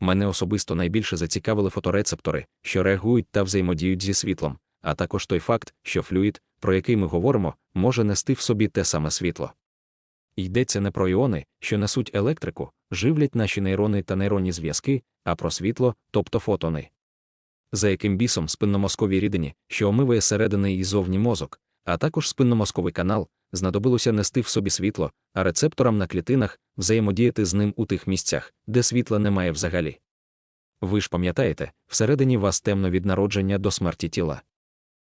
Мене особисто найбільше зацікавили фоторецептори, що реагують та взаємодіють зі світлом, а також той факт, що флюїд, про який ми говоримо, може нести в собі те саме світло. Йдеться не про іони, що несуть електрику, живлять наші нейрони та нейронні зв'язки, а про світло, тобто фотони. За яким бісом спинномозковій рідині, що омиває середини і зовні мозок, а також спинномозковий канал, знадобилося нести в собі світло, а рецепторам на клітинах взаємодіяти з ним у тих місцях, де світла немає взагалі. Ви ж пам'ятаєте, всередині вас темно від народження до смерті тіла.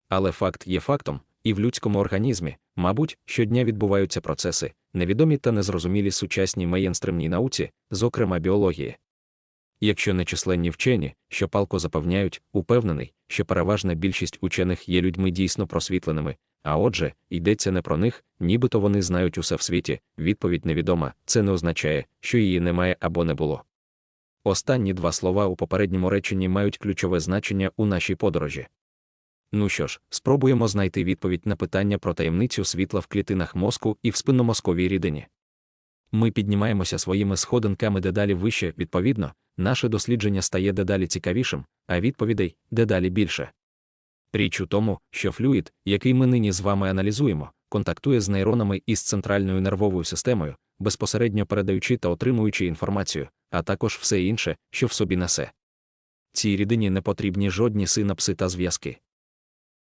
Але факт є фактом, і в людському організмі, мабуть, щодня відбуваються процеси, невідомі та незрозумілі сучасній мейнстримній науці, зокрема біології. Якщо нечисленні вчені, що палко запевняють, упевнений, що переважна більшість учених є людьми дійсно просвітленими, а отже, йдеться не про них, нібито вони знають усе в світі, відповідь невідома, це не означає, що її немає або не було. Останні два слова у попередньому реченні мають ключове значення у нашій подорожі. Ну що ж, спробуємо знайти відповідь на питання про таємницю світла в клітинах мозку і в спинномозковій рідині. Ми піднімаємося своїми сходинками дедалі вище, відповідно, наше дослідження стає дедалі цікавішим, а відповідей дедалі більше. Річ у тому, що флюїд, який ми нині з вами аналізуємо, контактує з нейронами і з центральною нервовою системою, безпосередньо передаючи та отримуючи інформацію, а також все інше, що в собі несе. Цій рідині не потрібні жодні синапси та зв'язки.